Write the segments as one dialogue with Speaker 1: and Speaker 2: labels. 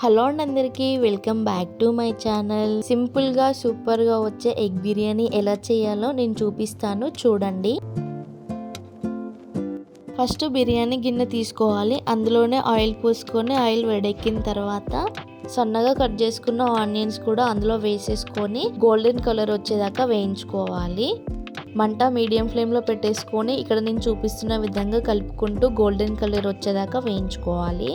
Speaker 1: Hello అండి అందరికీ welcome back to my channel. సింపుల్గా సూపర్గా వచ్చే ఎగ్ బిర్యానీ ఎలా చేయాలో నేను చూపిస్తాను చూడండి. ఫస్ట్ బిర్యానీ గిన్నె తీసుకోవాలి. అందులోనే ఆయిల్ పోసుకొని ఆయిల్ వేడెక్కిన తర్వాత సన్నగా కట్ చేసుకున్న ఆనియన్స్ కూడా అందులో వేసేసుకొని గోల్డెన్ కలర్ వచ్చేదాకా వేయించుకోవాలి. మంట మీడియం ఫ్లేమ్లో పెట్టేసుకొని ఇక్కడ నేను చూపిస్తున్న విధంగా కలుపుకుంటూ గోల్డెన్ కలర్ వచ్చేదాకా వేయించుకోవాలి.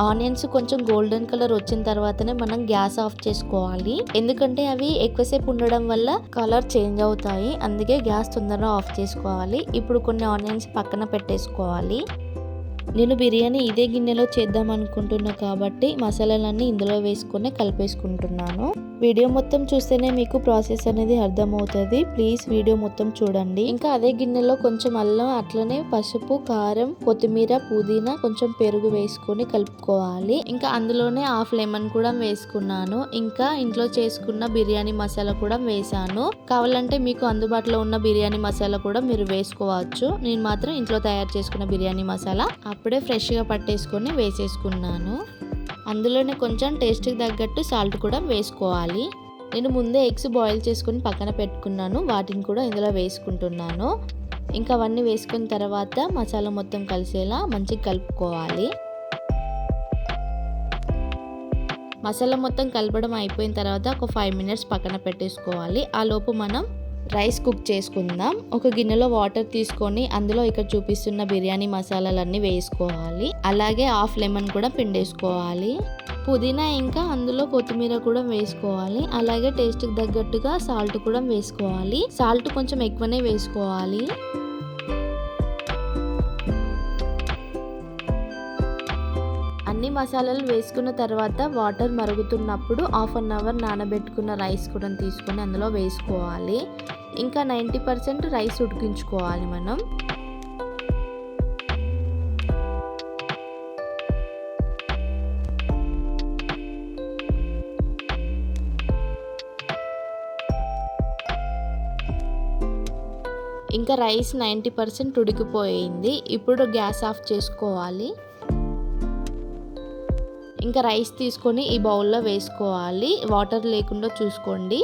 Speaker 1: ఆనియన్స్ కొంచెం గోల్డెన్ కలర్ వచ్చిన తర్వాతనే మనం గ్యాస్ ఆఫ్ చేసుకోవాలి. ఎందుకంటే అవి ఎక్కువసేపు ఉండడం వల్ల కలర్ చేంజ్ అవుతాయి. అందుకే గ్యాస్ తొందరగా ఆఫ్ చేసుకోవాలి. ఇప్పుడు కొన్ని ఆనియన్స్ పక్కన పెట్టేసుకోవాలి. నేను బిర్యానీ ఇదే గిన్నెలో చేద్దాం అనుకుంటున్నా కాబట్టి మసాలాలన్నీ ఇందులో వేసుకొని కలిపేసుకుంటున్నాను. వీడియో మొత్తం చూస్తేనే మీకు ప్రాసెస్ అనేది అర్థమవుతుంది. ప్లీజ్ వీడియో మొత్తం చూడండి. ఇంకా అదే గిన్నెలో కొంచెం అల్లం అట్లనే పసుపు కారం కొత్తిమీర పుదీనా కొంచెం పెరుగు వేసుకొని కలుపుకోవాలి. ఇంకా అందులోనే హాఫ్ లెమన్ కూడా వేసుకున్నాను. ఇంకా ఇంట్లో చేసుకున్న బిర్యానీ మసాలా కూడా వేసాను. కావాలంటే మీకు అందుబాటులో ఉన్న బిర్యానీ మసాలా కూడా మీరు వేసుకోవచ్చు. నేను మాత్రం ఇంట్లో తయారు చేసుకున్న బిర్యానీ మసాలా అప్పుడే ఫ్రెష్గా పట్టేసుకొని వేసేసుకున్నాను. అందులోనే కొంచెం టేస్ట్కి తగ్గట్టు సాల్ట్ కూడా వేసుకోవాలి. నేను ముందే ఎగ్స్ బాయిల్ చేసుకుని పక్కన పెట్టుకున్నాను. వాటిని కూడా ఇందులో వేసుకుంటున్నాను. ఇంకా అవన్నీ వేసుకున్న తర్వాత మసాలా మొత్తం కలిసేలా మంచిగా కలుపుకోవాలి. మసాలా మొత్తం కలపడం అయిపోయిన తర్వాత ఒక ఫైవ్ మినిట్స్ పక్కన పెట్టేసుకోవాలి. ఆ లోపు మనం రైస్ కుక్ చేసుకుందాం. ఒక గిన్నెలో వాటర్ తీసుకొని అందులో ఇక్కడ చూపిస్తున్న బిర్యానీ మసాలాలన్నీ వేసుకోవాలి. అలాగే హాఫ్ లెమన్ కూడా పిండేసుకోవాలి. పుదీనా ఇంకా అందులో కొత్తిమీర కూడా వేసుకోవాలి. అలాగే టేస్ట్కి తగ్గట్టుగా సాల్ట్ కూడా వేసుకోవాలి. సాల్ట్ కొంచెం ఎక్కువనే వేసుకోవాలి. అన్ని మసాలాలు వేసుకున్న తర్వాత వాటర్ మరుగుతున్నప్పుడు హాఫ్ అన్ అవర్ నానబెట్టుకున్న రైస్ కూడా తీసుకొని అందులో వేసుకోవాలి. ఇంకా నైంటీ పర్సెంట్ రైస్ ఉడికించుకోవాలి మనం. ఇంకా రైస్ నైంటీ పర్సెంట్ ఉడికిపోయింది. ఇప్పుడు గ్యాస్ ఆఫ్ చేసుకోవాలి. ఇంకా రైస్ తీసుకొని ఈ బౌల్లో వేసుకోవాలి. వాటర్ లేకుండా చూసుకోండి.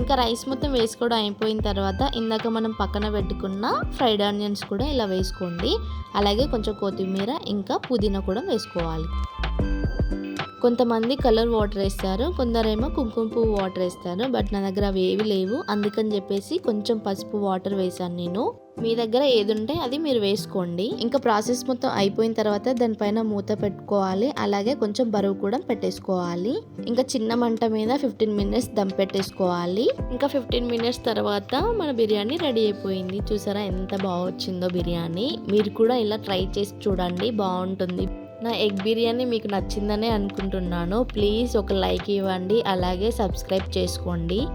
Speaker 1: ఇంకా రైస్ మొత్తం వేసుకోవడం అయిపోయిన తర్వాత ఇందాక మనం పక్కన పెట్టుకున్న ఫ్రైడ్ ఆనియన్స్ కూడా ఇలా వేసుకోండి. అలాగే కొంచెం కొత్తిమీర ఇంకా పుదీనా కూడా వేసుకోవాలి. కొంతమంది కలర్ వాటర్ వేస్తారు కొందరేమో కుంకుమ పువ్వు వాటర్ వేస్తారు బట్ నా దగ్గర అవి ఏవి లేవు. అందుకని చెప్పేసి కొంచెం పసుపు వాటర్ వేసాను నేను. మీ దగ్గర ఏది ఉంటే అది మీరు వేసుకోండి. ఇంకా ప్రాసెస్ మొత్తం అయిపోయిన తర్వాత దానిపైన మూత పెట్టుకోవాలి. అలాగే కొంచెం బరువు కూడా పెట్టేసుకోవాలి. ఇంకా చిన్న మంట మీద ఫిఫ్టీన్ మినిట్స్ దమ్ పెట్టేసుకోవాలి. ఇంకా ఫిఫ్టీన్ మినిట్స్ తర్వాత మన బిర్యానీ రెడీ అయిపోయింది. చూసారా ఎంత బాగా వచ్చిందో బిర్యానీ. మీరు కూడా ఇలా ట్రై చేసి చూడండి. బాగుంటుంది. నా ఎగ్ బిర్యానీ మీకు నచ్చిందనే అనుకుంటున్నాను. ప్లీజ్ ఒక లైక్ ఇవ్వండి. అలాగే సబ్స్క్రైబ్ చేసుకోండి.